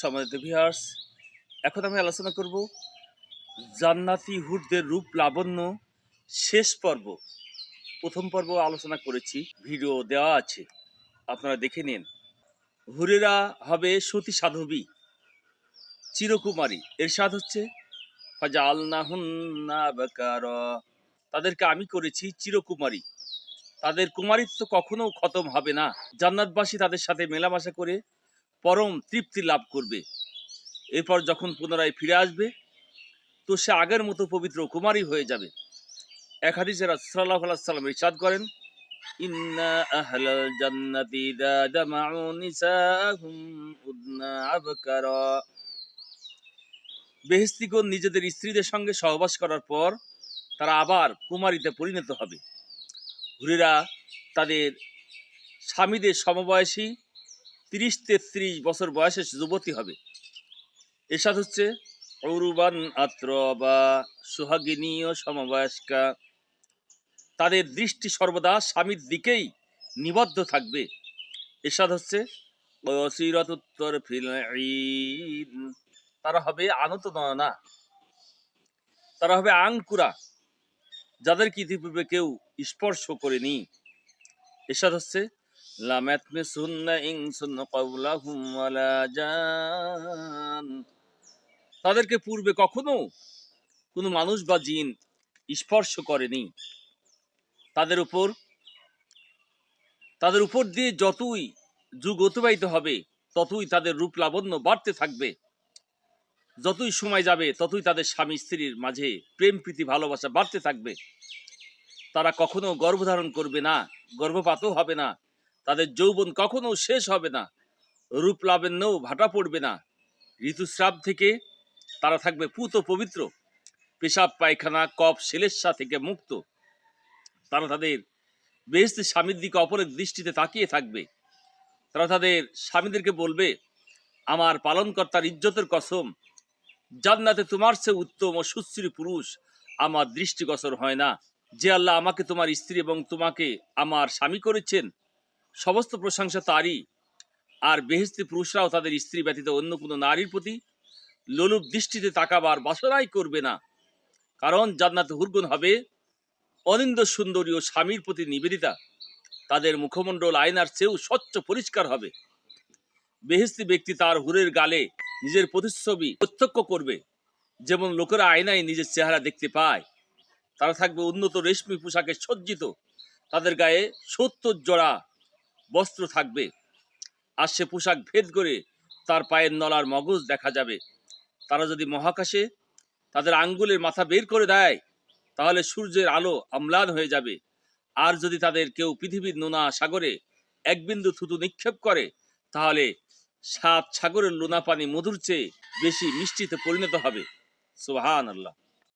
সম্মানিত ভিউয়ার্স এখন আমি আলোচনা করব জান্নাতি হুরদের রূপ লাবণ্য শেষ পর্ব, প্রথম পর্ব আলোচনা করেছি ভিডিও দেওয়া আছে, আপনারা দেখে নিন। হুরেরা হবে সতী সাধবী, চিরকুমারী এর স্বাদ হচ্ছে বেকার, তাদেরকে আমি করেছি চিরকুমারী, তাদের কুমারিত্ব কখনো খতম হবে না, জান্নাতবাসী তাদের সাথে মেলামেশা করে পরম তৃপ্তি লাভ করবে। এরপর যখন পুনরায় ফিরে আসবে, তো সে আগের মতো পবিত্র কুমারী হয়ে যাবে। এক হাদিসে সাল্লাল্লাহু সাল্লাম ইরশাদ করেন, ইন্না নিজেদের স্ত্রীদের সঙ্গে সহবাস করার পর তারা আবার কুমারীতে পরিণত হবে। হুরেরা তাদের স্বামীদের সমবয়সী তিরিশ তেত্রিশ বছর বয়সে যুবতী হবে। এরশাদ হচ্ছে অরুবান আত্র বা সোহাগিনী ও সমবয়স্কা। তাদের দৃষ্টি সর্বদা স্বামীর দিকেই নিবদ্ধ থাকবে। এরশাদ হচ্ছে তারা হবে আনত না তারা হবে আংকুরা, যাদেরকে ইতিপূর্বে কেউ স্পর্শ করেনি। এরশাদ হচ্ছে লাম ইয়াতমিসুন্না ইনসুন ক্বাবলাহুম ওয়ালা জান। তাদেরকে পূর্বে কখনো কোনো মানুষ বা জিন স্পর্শ করেনি। তাদের উপর তাদের উপর দিয়ে যতই যুগ অতিবাহিত হবে, ততই তাদের রূপ লাবণ্য বাড়তে থাকবে। যতই সময় যাবে, ততই তাদের স্বামী স্ত্রীর মাঝে প্রেম, প্রীতি, ভালোবাসা বাড়তে থাকবে। তারা কখনো গর্ভধারণ করবে না, গর্ভপাতও হবে না। তাদের যৌবন কখনো শেষ হবে না। রূপ লাবণ্যও ভাটা পড়বে না। ঋতুস্রাব থেকে তারা থাকবে পুত পবিত্র। পেশাব, পায়খানা কপ সেলেসা থেকে মুক্ত। তারা তাদের বেহেস্তের স্বামীর দিকে অপরের দৃষ্টিতে তাকিয়ে থাকবে। তারা তাদের স্বামীদেরকে বলবে, আমার পালনকর্তার ইজ্জতের কসম। জান্নাতে তোমার সে উত্তম ও সুশ্রী পুরুষ আমার দৃষ্টিগোচর হয় না। যে আল্লাহ আমাকে তোমার স্ত্রী এবং তোমাকে আমার স্বামী করেছেন সমস্ত প্রশংসা তারই। আর বেহেস্তি পুরুষরাও তাদের স্ত্রী ব্যতীত অন্য কোনো নারীর প্রতি লোলুপ দৃষ্টিতে তাকাবার বাসনাই করবে না। কারণ জান্নাতে হুরগুন হবে অনিন্দ সুন্দরী ও স্বামীর প্রতি নিবেদিতা। তাদের মুখমণ্ডল, আয়নার চেয়েও স্বচ্ছ পরিষ্কার হবে। বেহেস্তি ব্যক্তি তার হুরের গালে নিজের প্রতিচ্ছবি প্রত্যক্ষ করবে। যেমন লোকেরা আয়নায় নিজের চেহারা দেখতে পায়। তারা থাকবে উন্নত রেশমি পোশাকে সজ্জিত। তাদের গায়ে সত্তর জোড়া বস্ত্র থাকবে। আর সে পোশাক ভেদ করে তার পায়ের নলার মগজ দেখা যাবে। তারা যদি মহাকাশে তাদের আঙ্গুলের মাথা বের করে দেয়, তাহলে সূর্যের আলো অম্লান হয়ে যাবে। আর যদি তাদের কেউ পৃথিবীর নোনা সাগরে এক বিন্দু থুতু নিক্ষেপ করে, তাহলে সাত সাগরের লোনা পানি মধুর চেয়ে বেশি মিষ্টিতে পরিণত হবে। সুবহান আল্লাহ